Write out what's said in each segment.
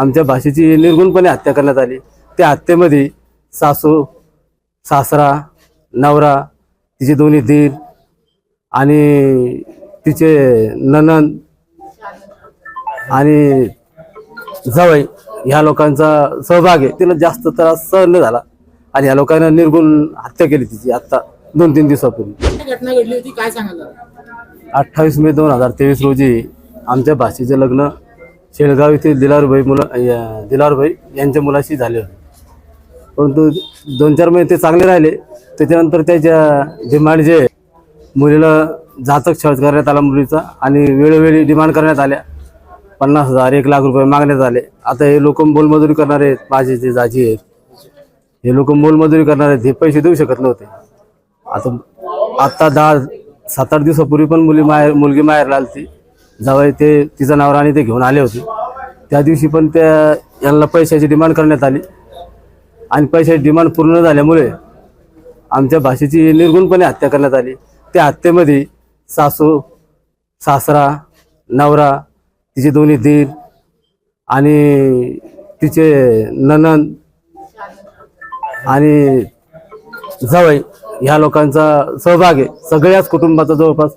आमच्या भाषेची निर्गुणपणे हत्या करण्यात आली. त्या हत्येमध्ये सासू सासरा नवरा तिचे दोन्ही दीर आणि तिचे ननंद आणि जवळ ह्या लोकांचा सहभाग आहे. तिला जास्त त्रास सहन झाला आणि ह्या लोकांना निर्गुण हत्या केली तिची आत्ता दोन तीन दिवसापूर्वी घटना घडली होती? काय जरा? अठ्ठावीस मे दोन हजार तेवीस रोजी आमच्या भाषेचे लग्न शेळगाव येथील दिलारभाई मुला या- दिलारभाई यांच्या मुलाशी झाले होते. परंतु दोन चार महिने ते चांगले राहिले. त्याच्यानंतर त्याच्या डिमांड जे मुलीला जातक छळ करण्यात आला मुलीचा आणि वेळोवेळी डिमांड करण्यात आल्या. पन्नास हजार एक लाख रुपये मागण्यात आले. आता हे लोक मोलमजुरी करणारे आहेत माझे जे जाजी आहेत. हे लोक मोलमजुरी करणारे आहेत हे पैसे देऊ शकत नव्हते. आता आत्ता दहा सात आठ दिवसापूर्वी पण मुली माहेर मुलगी माहेरला आली जावई ते तिचा नवरा आणि ते घेऊन आले होते. त्या दिवशी पण त्या यांना पैशाची डिमांड करण्यात आली. आणि पैशाची डिमांड पूर्ण झाल्यामुळे आमच्या भाषेची निर्गुणपणे हत्या करण्यात आली. त्या हत्येमध्ये सासू सासरा नवरा तिचे दोन्ही दीर आणि तिचे ननंद आणि जवळ ह्या लोकांचा सहभाग आहे. सगळ्याच कुटुंबाचा जवळपास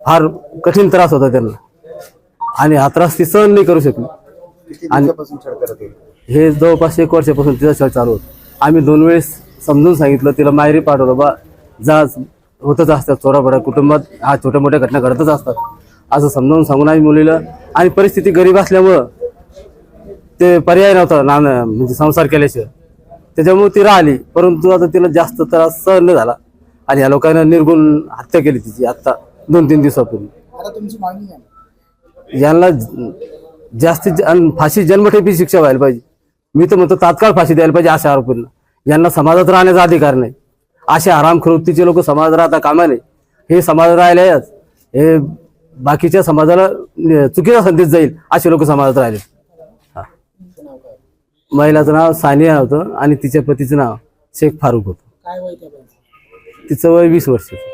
फार कठीण त्रास होता त्यांना. आणि हा त्रास ती सहन नाही करू शकली. होते हे जवळपास एक वर्षापासून तिचा छळ चालू होता. आम्ही दोन वेळेस समजून सांगितलं तिला माहेरी पाठवलं बा जा होतच असतात चोराबडा कुटुंबात. हा छोट्या मोठ्या घटना घडतच असतात. असं समजावून सांगून आम्ही मुलीला आणि परिस्थिती गरीब असल्यामुळं ते पर्याय नव्हता ना म्हणजे संसार केल्याशिवाय. त्याच्यामुळे ती राहिली. परंतु आता तिला जास्त त्रास सहन झाला. आणि या लोकांना निर्गुण हत्या केली तिची आत्ता दोन तीन दिवसापूर्वी यांना जास्तीत फाशी जन्मठेपी शिक्षा व्हायला पाहिजे. मी तर म्हणतो तात्काळ फाशी द्यायला पाहिजे अशा आरोपींना. यांना समाजात राहण्याचा अधिकार नाही. असे आराम खृत्तीचे लोक समाजात राहता कामा नये. हे समाजात राहिलेच हे बाकीच्या समाजाला चुकीचा संदेश जाईल असे लोक समाजात राहिले. हा. महिलाचं नाव सानिया होतं आणि तिच्या पतीचं नाव शेख फारूक होतं? तिचं वय वीस वर्षाचं.